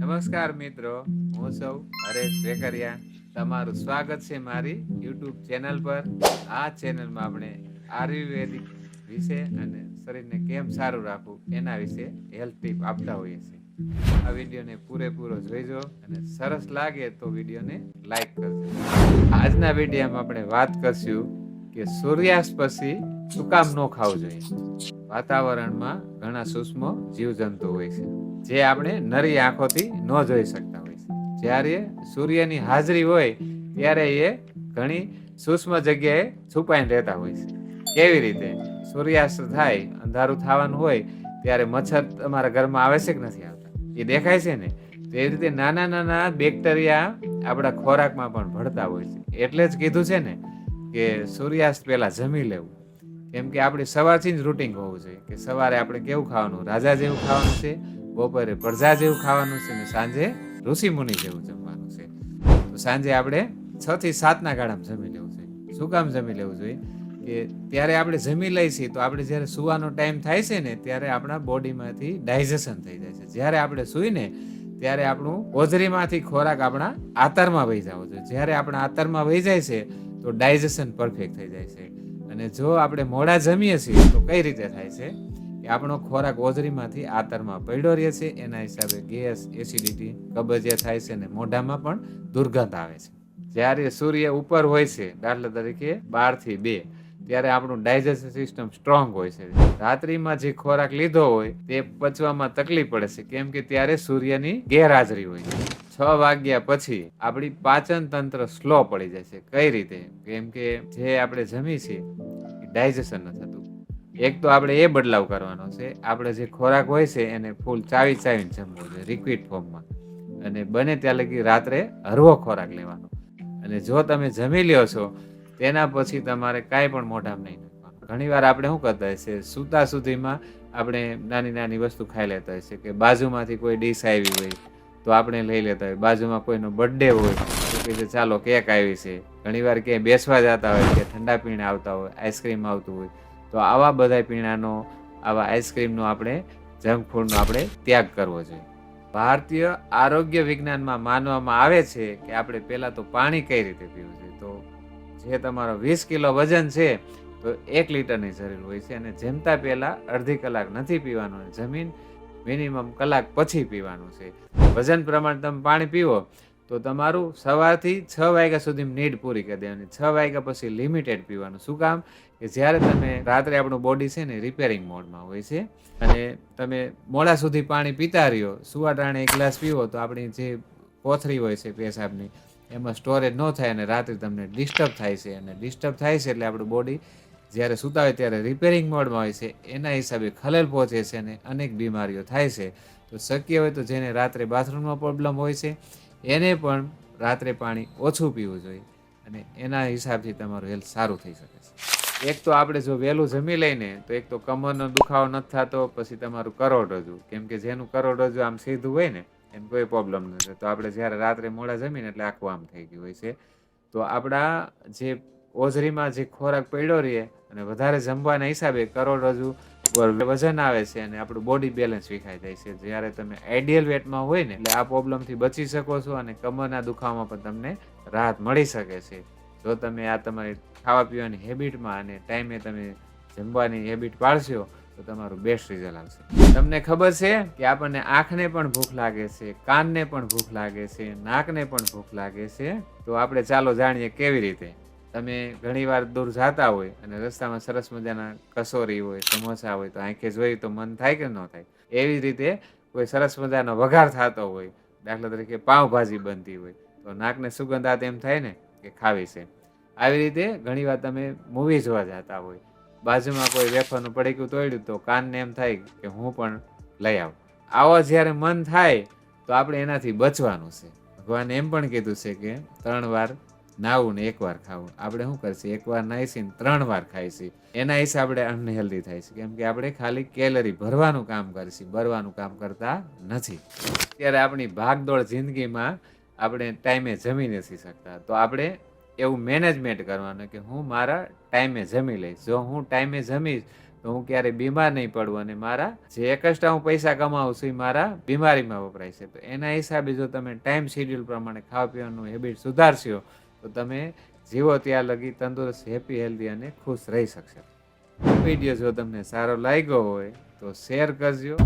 નમસ્કાર મિત્રો, હું સૌ હરેશ વેકરિયા. તમારું સ્વાગત છે મારી યુટ્યુબ ચેનલ પર. આ ચેનલમાં આપણે આયુર્વેદિક વિશે અને શરીરને કેમ સારું રાખવું એના વિશે હેલ્થ ટીપ આપતા હોઈએ છીએ. આ વિડીયોને પૂરેપૂરો જોઈજો અને સરસ લાગે તો વિડીયોને લાઈક કરજો. આજના વિડીયોમાં આપણે વાત કરશું કે સૂર્યાસ્ત પછી શું ન ખાવું જોઈએ? વાતાવરણમાં ઘણા સૂક્ષ્મ જીવજંતુ હોય છે. જે આપણે નરી આંખોથી ન જોઈ શકતા હોય છે. જ્યારે સૂર્યની હાજરી હોય, ત્યારે એ ઘણી સૂક્ષ્મ જગ્યાએ છુપાઈને રહેતા હોય છે. કેવી રીતે? સૂર્યાસ્ત થાય, અંધારું થવાનું હોય, ત્યારે મચ્છર તમારા ઘરમાં આવે છે કે નથી આવતા? એ દેખાય છે ને? તે રીતે નાના નાના બેક્ટેરિયા આપણા ખોરાકમાં પણ ભળતા હોય છે. એટલે જ કીધું છે ને કે સૂર્યાસ્ત પહેલાં જમી લેવું. કેમ કે આપણે સવારથી જ રૂટિંગ હોવું જોઈએ કે સવારે આપણે કેવું ખાવાનું? રાજા જેવું ખાવાનું છે? બપોરે પ્રજા જેવું ખાવાનું છે ને સાંજે ઋષિ મુનિ જેવું જમવાનું છે. તો સાંજે આપણે છ થી સાતના ગાળામાં જમી લેવું જોઈએ. શું કામ જમી લેવું જોઈએ? કે ત્યારે આપણે જમી લઈએ છીએ તો આપણે જ્યારે સુવાનો ટાઈમ થાય છે ને ત્યારે આપણા બોડીમાંથી ડાયજેશન થઈ જાય છે. જ્યારે આપણે સૂઈને ત્યારે આપણું ઓજરીમાંથી ખોરાક આપણા આતરમાં વહી જવો જોઈએ. જ્યારે આપણા આતરમાં વહી જાય છે તો ડાયજેશન પરફેક્ટ થઈ જાય છે. અને જો આપણે મોડા જમીએ છીએ તો કઈ રીતે થાય છે? કે આપણો ખોરાક ઓજરીમાંથી આતરમાં પડ્યો રહે છે, એના હિસાબે ગેસ, એસિડિટી કબજિયાત થાય છે અને મોઢામાં પણ દુર્ગંધ આવે છે. જ્યારે સૂર્ય ઉપર હોય છે, દાખલા તરીકે બારથી બે, ત્યારે આપણું ડાયજેશન સિસ્ટમ સ્ટ્રોંગ હોય છે. રાત્રિમાં જે ખોરાક લીધો હોય, તે પચવામાં તકલીફ પડે છે, કેમ કે ત્યારે સૂર્યની ગેરહાજરી હોય છે. છ વાગ્યા પછી આપણી પાચન તંત્ર સ્લો પડી જાય છે. કઈ રીતે? કેમ કે જે આપણે જમી છીએ ડાયજેશન ન થતું. એક તો આપણે એ બદલાવ કરવાનો છે, આપણે જે ખોરાક હોય છે એને ફૂલ ચાવી ચાવીને જમવો જોઈએ લિક્વિડ ફોર્મમાં અને બને ત્યાં લગી રાત્રે હરવો ખોરાક લેવાનો. અને જો તમે જમી લ્યો છો, તેના પછી તમારે કાંઈ પણ મોઢામાં નહીં ઘણીવાર આપણે શું કરતા છે, સૂતા સુધીમાં આપણે નાની નાની વસ્તુ ખાઈ લેતા હોય છે, કે બાજુમાંથી કોઈ ડીશ આવી હોય, તો આપણે લઈ લેતા હોય. બાજુમાં કોઈનો બર્થડે હોય, તો કે છે, ચાલો કેક આવી છે. ઘણીવાર ક્યાંય બેસવા જતા હોય, કે ઠંડા પીણા આવતા હોય આઈસ્ક્રીમ આવતું હોય તો આવા બધા પીણાનો, આવા આઈસ્ક્રીમનો આપણે જંક ફૂડનો આપણે ત્યાગ કરવો જોઈએ. ભારતીય આરોગ્ય વિજ્ઞાનમાં માનવામાં આવે છે કે આપણે પહેલાં તો પાણી કઈ રીતે પીવું જોઈએ? તો જે તમારો વીસ કિલો વજન છે, તો એક લીટરની જરૂર હોય છે અને જમતા પહેલાં અડધી કલાક નથી પીવાનું જમીન મિનિમમ કલાક પછી પીવાનું છે. વજન પ્રમાણે તમે પાણી પીવો તો તમારું સવારથી છ વાગ્યા સુધી નીડ પૂરી કરી દેવાની. છ વાગ્યા પછી લિમિટેડ પીવાનું. શું કામ? કે જ્યારે તમે, રાત્રે આપણું બોડી છે ને રિપેરિંગ મોડમાં હોય છે, અને તમે મોડા સુધી પાણી પીતા રહ્યો સુવાટાણે એક ગ્લાસ પીવો, તો આપણી જે કોથળી હોય છે પેશાબની, એમાં સ્ટોરેજ ન થાય અને રાત્રે તમને ડિસ્ટર્બ થાય છે. અને ડિસ્ટર્બ થાય છે એટલે આપણું બોડી જ્યારે સૂતા હોય ત્યારે રિપેરિંગ મોડમાં હોય છે. એના હિસાબે ખલેલ પહોંચે છે અને અનેક બીમારીઓ થાય છે. તો શક્ય હોય તો જેને રાત્રે બાથરૂમમાં પ્રોબ્લેમ હોય છે એને પણ રાત્રે પાણી ઓછું પીવું જોઈએ અને એના હિસાબથી તમારું હેલ્થ સારું થઈ શકે છે. એક તો આપણે જો વહેલું જમી લઈને, તો એક તો કમરનો દુખાવો નથી થતો, પછી તમારું કરોડરજ્જુ કેમ કે જેનું કરોડરજ્જુ આમ સીધું હોય ને, એમ કોઈ પ્રોબ્લેમ નથી તો આપણે જ્યારે રાત્રે મોડા જમીને એટલે આખું આમ થઈ ગયું હોય છે. તો આપણા જે ઓજરીમાં જે ખોરાક પડ્યો રહે અને વધારે જમવાના હિસાબે કરોડરજ્જુ વજન આવે છે અને આપણું બોડી બેલેન્સ વિખાઈ જાય છે. જ્યારે તમે આઈડિયલ વેટમાં હોય ને, એટલે આ પ્રોબ્લેમથી બચી શકો છો અને કમરના દુખાવામાં પણ તમને રાહત મળી શકે છે. જો તમે આ તમારી ખાવા પીવાની હેબિટમાં અને ટાઈમે તમે જમવાની હેબિટ પાળશો તો તમારું બેસ્ટ રિઝલ્ટ આવશે. તમને ખબર છે કે આપણને આંખને પણ ભૂખ લાગે છે, કાનને પણ ભૂખ લાગે છે, નાકને પણ ભૂખ લાગે છે? તો આપણે ચાલો જાણીએ કેવી રીતે. તમે ઘણીવાર દૂર જતા હોય અને રસ્તામાં સરસ મજાના કસોરી હોય, સમોસા હોય, તો આંખે જોઈ તો મન થાય કે ન થાય? એવી રીતે કોઈ સરસ મજાનો વઘાર થતો હોય, દાખલા તરીકે પાવભાજી બનતી હોય, તો નાકને સુગંધ આત એમ થાય ને કે ખાવી છે. આવી રીતે ઘણીવાર તમે મૂવી જોવા જતા હોય, બાજુમાં કોઈ વેફરનું પડીકું તોડ્યું તો કાનને એમ થાય કે હું પણ લઈ આવું. આવો જ્યારે મન થાય તો આપણે એનાથી બચવાનું છે. ભગવાને એમ પણ કીધું છે કે ત્રણ વાર નાવું ને એકવાર ખાવું. આપણે શું કરશે? એકવાર નાહીશી ને ત્રણ વાર ખાઈશું. એના હિસાબે અનહેલ્ધી થાય છે. કેમ કે આપણે ખાલી કેલરી ભરવાનું કામ કરીશું. ભરવાનું કામ કરતા નથી. ત્યારે આપણી ભાગદોડ જિંદગીમાં આપણે ટાઈમે જમી નથી શકતા. તો આપણે એવું મેનેજમેન્ટ કરવાનું કે હું મારા ટાઈમે જમી લઈશ. જો હું ટાઈમે જમીશ, તો હું ક્યારેય બીમાર નહીં પડું અને મારા જે એકસ્ટ્રા હું પૈસા કમાવું છું એ મારા બીમારીમાં વપરાય છે. તો એના હિસાબે જો તમે ટાઈમ શેડ્યુલ પ્રમાણે ખાવા પીવાનું હેબિટ સુધારશો તો તમે જીવો ત્યાં લગી તંદુરસ્ત હેપી હેલ્ધી અને ખુશ રહી શકશો. વીડિયો જો તમને સારો લાગ્યો હોય તો શેર કરજો.